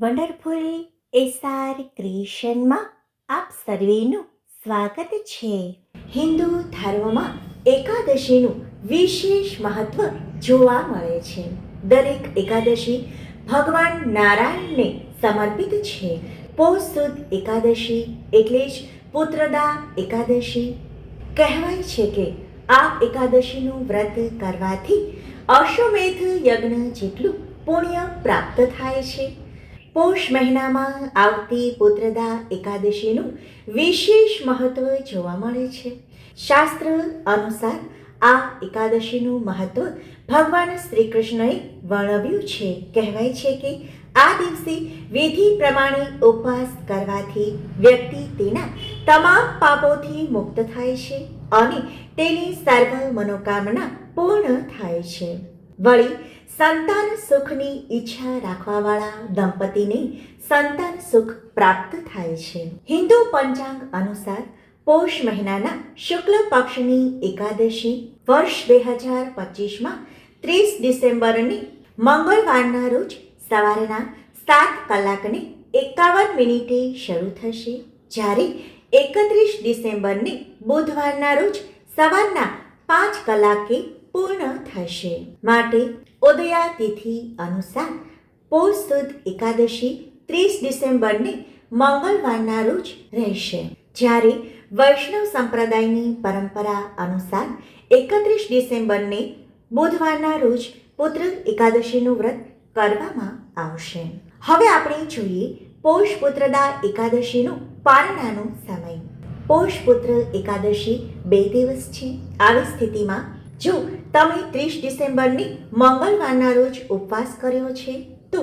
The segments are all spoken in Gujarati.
વન્ડરફુલ એસઆર ક્રિએશનમાં આપ સર્વેનું સ્વાગત છે. હિન્દુ ધર્મમાં એકાદશીનું વિશેષ મહત્વ જોવા મળે છે. દરેક એકાદશી ભગવાન નારાયણને સમર્પિત છે. પોષુદ એકાદશી એટલે જ પુત્રદા એકાદશી. કહેવાય છે કે આ એકાદશીનું વ્રત કરવાથી અશ્વમેધ યજ્ઞ જેટલું પુણ્ય પ્રાપ્ત થાય છે. પૌષ મહિનામાં આવતી પુત્રદા એકાદશીનું વિશેષ મહત્વ જોવા મળે છે. શાસ્ત્ર અનુસાર આ એકાદશીનું મહત્વ ભગવાન શ્રી કૃષ્ણએ વર્ણવ્યું છે. કહેવાય છે કે આ દિવસે વિધિ પ્રમાણે ઉપવાસ કરવાથી વ્યક્તિ તેના તમામ પાપોથી મુક્ત થાય છે અને તેની સર્વ મનોકામના પૂર્ણ થાય છે. વળી સંતાન સુખની ઈચ્છા રાખવાવાળા દંપતીને સંતાન સુખ પ્રાપ્ત થાય છે. હિન્દુ પંચાંગ અનુસાર પોષ મહિનાના શુક્લ પક્ષની એકાદશી વર્ષ બે હજાર પચીસમાં ત્રીસ ડિસેમ્બરની મંગળવારના રોજ સવારના સાત કલાકને એકાવન મિનિટે શરૂ થશે. જ્યારે એકત્રીસ ડિસેમ્બરને બુધવારના રોજ સવારના પાંચ કલાકે પૂર્ણ થશે માટે ઉદયા તિથિ અનુસાર પૌષ સુદ એકાદશી ત્રીસ ડિસેમ્બરને મંગળવારના રોજ રહેશે. જ્યારે વૈષ્ણવ સંપ્રદાયની પરંપરા અનુસાર એકત્રીસ ડિસેમ્બરને બુધવારના રોજ પુત્ર એકાદશીનું વ્રત કરવામાં આવશે. હવે આપણે જોઈએ પૌષ પુત્રદા એકાદશીનો પારણાનો સમય. પૌષ પુત્ર એકાદશી બે દિવસ છે. આવી સ્થિતિમાં જો તમે ત્રીસ ડિસેમ્બરની મંગળવારના રોજ ઉપવાસ કર્યો છે, તો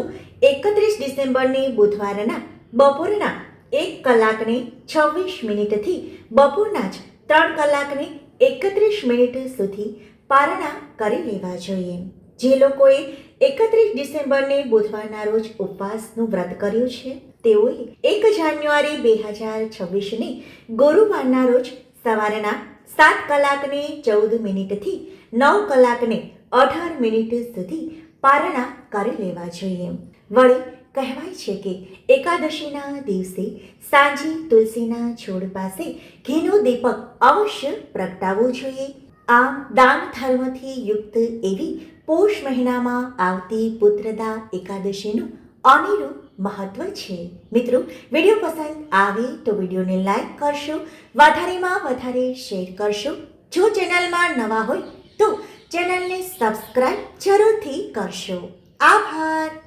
એકત્રીસ ડિસેમ્બરની બુધવારના બપોરના એક કલાકને છવ્વીસ મિનિટથી બપોરના જ ત્રણ કલાકને એકત્રીસ મિનિટ સુધી પારણા કરી લેવા જોઈએ. જે લોકોએ એકત્રીસ ડિસેમ્બરને બુધવારના રોજ ઉપવાસનું વ્રત કર્યું છે, તેઓએ એક જાન્યુઆરી બે હજાર છવ્વીસને ગુરુવારના રોજ સવારના સાત કલાકને ચૌદ મિનિટથી નવ કલાકને અઢાર મિનિટ સુધી પારણા કરી લેવા જોઈએ. વળી કહેવાય છે કે એકાદશીના દિવસે સાંજે તુલસીના છોડ પાસે ઘીનો દીપક અવશ્ય પ્રગટાવવો જોઈએ. આમ દાન ધર્મથી યુક્ત એવી પોષ મહિનામાં આવતી પુત્રદા એકાદશીનું અનેરું મહત્વ છે. મિત્રો, વીડિયો પસંદ આવે તો વિડીયોને લાઈક કરશો, વધારેમાં વધારે શેર કરશો. જો ચેનલમાં નવા હોય તો ચેનલને સબસ્ક્રાઈબ જરૂરથી કરશો. આભાર.